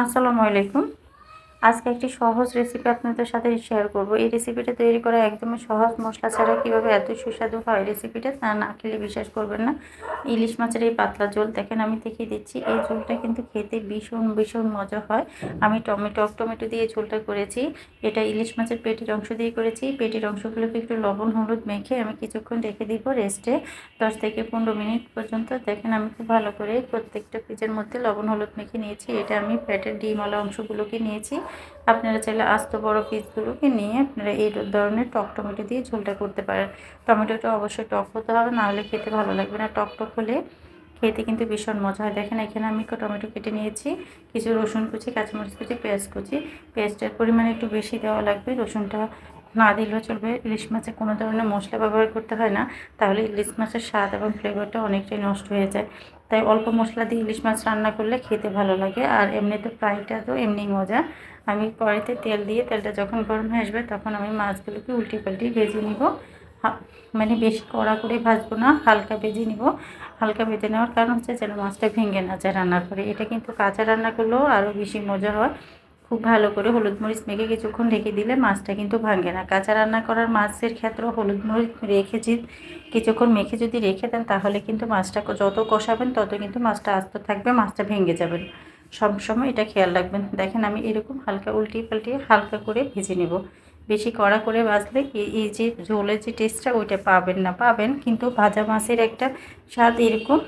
আসসালামু আলাইকুম। আজকে একটি সহজ রেসিপি আপনাদের সাথে শেয়ার করব। এই রেসিপিটা তৈরি করা একদমই সহজ মশলা ছাড়া কীভাবে এত সুস্বাদু হয় রেসিপিটা তা না খেলে বিশ্বাস করবেন না। ইলিশ মাছের এই পাতলা ঝোল, দেখেন আমি দেখিয়ে দিচ্ছি, এই ঝোলটা কিন্তু খেতে ভীষণ ভীষণ মজা হয়। আমি টমেটো টমেটো দিয়ে ঝোলটা করেছি। এটা ইলিশ মাছের পেটির অংশ দিয়ে করেছি। পেটির অংশগুলোকে একটু লবণ, হলুদ মেখে আমি কিছুক্ষণ রেখে দিব রেস্টে দশ থেকে পনেরো মিনিট পর্যন্ত, দেখেন আমি খুব ভালো করে প্রত্যেকটা পিজের মধ্যে লবণ, হলুদ মেখে নিয়েছি। এটা আমি পেটের ডিমওয়ালা অংশগুলোকে নিয়েছি। আপনারা চাইলে আস্ত বড় পিসগুলোকে নিয়ে আপনারা এই ধরনের টক টমেটো দিয়ে ঝোলটা করতে পারেন। টমেটোটা অবশ্যই টক হতে হবে, নাহলে খেতে ভালো লাগবে না। টক টক হলে খেতে কিন্তু ভীষণ মজা হয়। দেখেন, এখানে আমি টমেটো কেটে নিয়েছি, কিছু রসুন কুচি, কাঁচামরিচ কুচি, পেঁয়াজ কুচি। পেঁয়াজটার পরিমাণ একটু বেশি দেওয়া লাগবে, রসুনটা না দিলেও চলবে। ইলিশ মাছে কোনো ধরনের মশলা ব্যবহার করতে হয় না। তাহলে ইলিশ মাছের স্বাদ এবং ফ্লেভারটা অনেকটাই নষ্ট হয়ে যায়। তাই অল্প মশলা দিয়ে ইলিশ মাছ রান্না করলে খেতে ভালো লাগে। আর এমনিতে ফ্রাইটা তো এমনি মজা। আমি কড়াইতে তেল দিয়ে তেলটা যখন গরম হয়ে আসবে তখন আমি মাছগুলোকে উল্টে পাল্টে ভেজে নিব। মানে বেশি কড়া করে ভাজবো না, হালকা ভেজে নিব। হালকা ভেজে নেওয়ার কারণ হচ্ছে যেন মাছটা ভেঙে না যায় রান্নার পরে। এটা কিন্তু কাঁচা রান্না করলেও আরও বেশি মজা হয়। খুব ভালো করে হলুদ মরিচ মেখে কিছুক্ষণ রেখে দিলে মাছটা কিন্তু ভাঙে না। কাঁচা রান্না করার মাছের ক্ষেত্রে হলুদ মরিচ রেখেছি কিছুক্ষণ মেখে যদি রেখে দেন, তাহলে কিন্তু মাছটা যত কষাবেন, তত কিন্তু মাছটা আস্ত থাকবে, মাছটা ভেঙে যাবেন সবসময় এটা খেয়াল রাখবেন। দেখেন আমি এরকম হালকা উল্টিয়ে পাল্টিয়ে হালকা করে ভেজে নেব। বেশি কড়া করে ভাজলে এই যে ঝোলের যে টেস্টটা ওইটা পাবেন না। পাবেন কিন্তু ভাজা মাছের একটা স্বাদ এরকম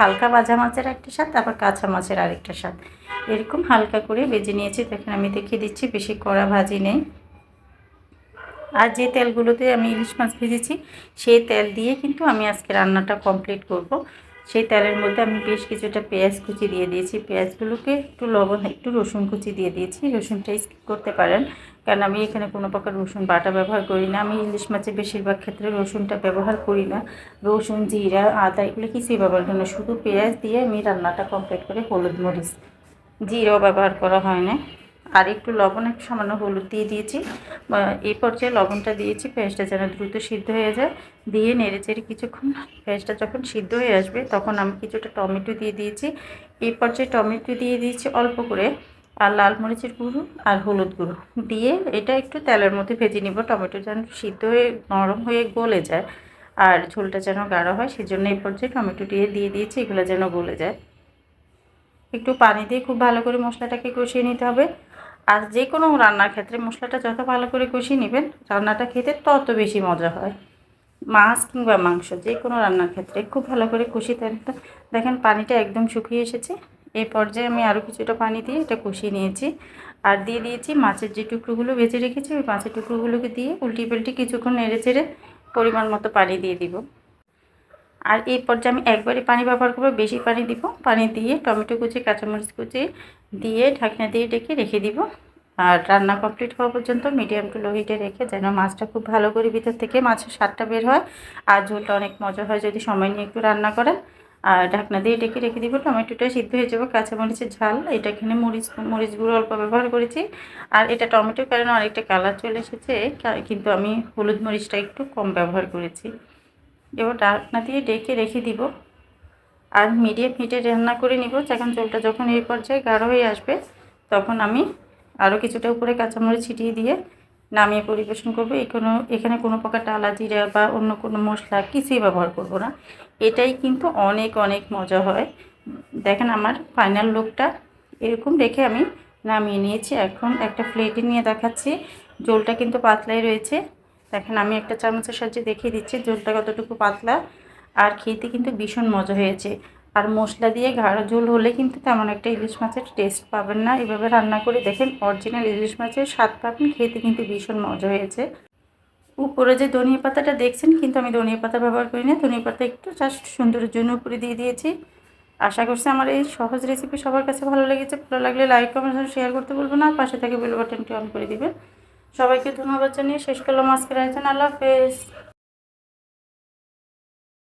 হালকা বাজা মাছের একটা স্বাদ, তারপর কাঁচা মাছের আরেকটা স্বাদ। এরকম হালকা করে বেজে নিয়েছি। দেখেন, আমি দেখিয়ে দিচ্ছি, বেশি কড়া ভাজি নেই। আর যে তেলগুলোতে আমি ইলিশ মাছ ভেজেছি, সেই তেল দিয়ে কিন্তু আমি আজকে রান্নাটা কমপ্লিট করব। সেই তেলের মধ্যে আমি বেশ কিছুটা পেঁয়াজ কুচি দিয়ে দিয়েছি। পেঁয়াজগুলোকে একটু লবণ, একটু রসুন কুচি দিয়ে দিয়েছি। রসুনটা স্কিপ করতে পারেন, কারণ আমি এখানে কোনো প্রকার রসুন বাটা ব্যবহার করি না। আমি ইলিশ মাছের বেশিরভাগ ক্ষেত্রে রসুনটা ব্যবহার করি না। রসুন, জিরা, আদা এগুলো কিছুই ব্যবহার করি না। শুধু পেঁয়াজ দিয়ে আমি রান্নাটা কমপ্লিট করে হলুদ মরিচ, জিরাও ব্যবহার করা হয় না। আর একটু লবণ, একটু সামান্য হলুদ দিয়ে দিয়েছি। এই পর্যায়ে লবণটা দিয়েছি পেঁয়াজটা যেন দ্রুত সিদ্ধ হয়ে যায়। দিয়ে নেড়ে চেড়ে কিছুক্ষণ পেঁয়াজটা যখন সিদ্ধ হয়ে আসবে, তখন আমি কিছুটা টমেটো দিয়ে দিয়েছি। এই পর্যায়ে টমেটো দিয়ে দিয়েছি অল্প করে, আর লাল মরিচের গুঁড়ো আর হলুদ গুঁড়ো। দিয়ে এটা একটু তেলের মধ্যে ভেজে নিব, টমেটো যেন সিদ্ধ হয়ে, নরম হয়ে গলে যায় আর ঝোলটা যেন গাঢ় হয়, সেজন্য এই পর্যায়ে টমেটো দিয়ে দিয়ে দিয়েছি, এগুলো যেন গলে যায়। একটু পানি দিয়ে খুব ভালো করে মশলাটাকে কষিয়ে নিতে হবে। আর যে কোনো রান্নার ক্ষেত্রে মশলাটা যত ভালো করে কষিয়ে নেবেন, রান্নাটা খেতে তত বেশি মজা হয়। মাছ কিংবা মাংস, যে কোনো রান্নার ক্ষেত্রে খুব ভালো করে কষিয়ে দেন। দেখেন পানিটা একদম শুকিয়ে এসেছে। এই পর্যায়ে আমি আরও কিছুটা পানি দিয়ে এটা কষিয়ে নিয়েছি। আর দিয়ে দিয়েছি মাছের যে টুকরোগুলো বেঁচে রেখেছি, ওই মাছের টুকরোগুলোকে দিয়ে উল্টি পাল্টি কিছুক্ষণ নেড়ে চেড়ে পরিমাণ মতো পানি দিয়ে দিব। আর এই পর্যায়ে আমি একবারই পানি ব্যবহার করব। বেশি পানি দিব। পানি দিয়ে টমেটো কুচি, কাঁচামরিচ কুচি দিয়ে ঢাকনা দিয়ে ডেকে রেখে দিব। আর রান্না কমপ্লিট হওয়া পর্যন্ত মিডিয়াম টু লো হিটে রেখে যেন মাছটা খুব ভালো করে ভিতর থেকে মাছের স্বাদটা বের হয় আর ঝোলটা অনেক মজা হয় যদি সময় নিয়ে একটু রান্না করেন। আর ঢাকনা দিয়ে ডেকে রেখে দিব। টমেটোটা সিদ্ধ হয়ে যাবে, কাঁচামরিচের ঝাল। এটা এখানে মরিচ মরিচ গুঁড়ো অল্প ব্যবহার করেছি। আর এটা টমেটোর কারণে অনেকটা কালার চলে এসেছে কিন্তু আমি হলুদ মরিচটা একটু কম ব্যবহার করেছি। এবার ঢাকনা দিয়ে ডেকে রেখে দিব। আর মিডিয়াম হিটে রান্না করে নিব। যখন জলটা যখন এই পর্যায়ে গাঢ় হয়ে আসবে, তখন আমি আরও কিছুটা উপরে কাঁচামরিচ ছিটিয়ে দিয়ে নামিয়ে পরিবেশন করব। এখানে এখানে কোনো প্রকার টালা জিরা বা অন্য কোনো মশলা কিছুই ব্যবহার করব না। এটাই কিন্তু অনেক অনেক মজা হয়। দেখেন আমার ফাইনাল লুকটা এরকম রেখে আমি নামিয়ে নিয়েছি। এখন একটা প্লেটে নিয়ে দেখাচ্ছি। জলটা কিন্তু পাতলাই রয়েছে। দেখেন, আমি একটা চামচের সাহায্যে দেখিয়ে দিচ্ছি, ঝোলটা কতটুকু পাতলা। আর খেতে কিন্তু ভীষণ মজা হয়েছে। আর মশলা দিয়ে গাঢ় ঝোল হলে কিন্তু তেমন একটা ইলিশ মাছের টেস্ট পাবেন না। এভাবে রান্না করে দেখেন অরিজিনাল ইলিশ মাছের স্বাদ পাবেন, খেতে কিন্তু ভীষণ মজা হয়েছে। উপরে যে ধনিয়া পাতাটা দেখছেন, কিন্তু আমি ধনিয়া পাতা ব্যবহার করি না। ধনিয়া পাতা একটু জাস্ট সুন্দরের জন্য উপরে দিয়ে দিয়েছি। আশা করছি আমার এই সহজ রেসিপি সবার কাছে ভালো লেগেছে। ভালো লাগলে লাইক কমেন্ট শেয়ার করতে বলব না। পাশে থেকে বেল বাটনটি অন করে দিবেন। সবাইকে ধন্যবাদ জানিয়ে শেষ করলাম আজকের আয়োজন। আল্লাহ হাফেজ।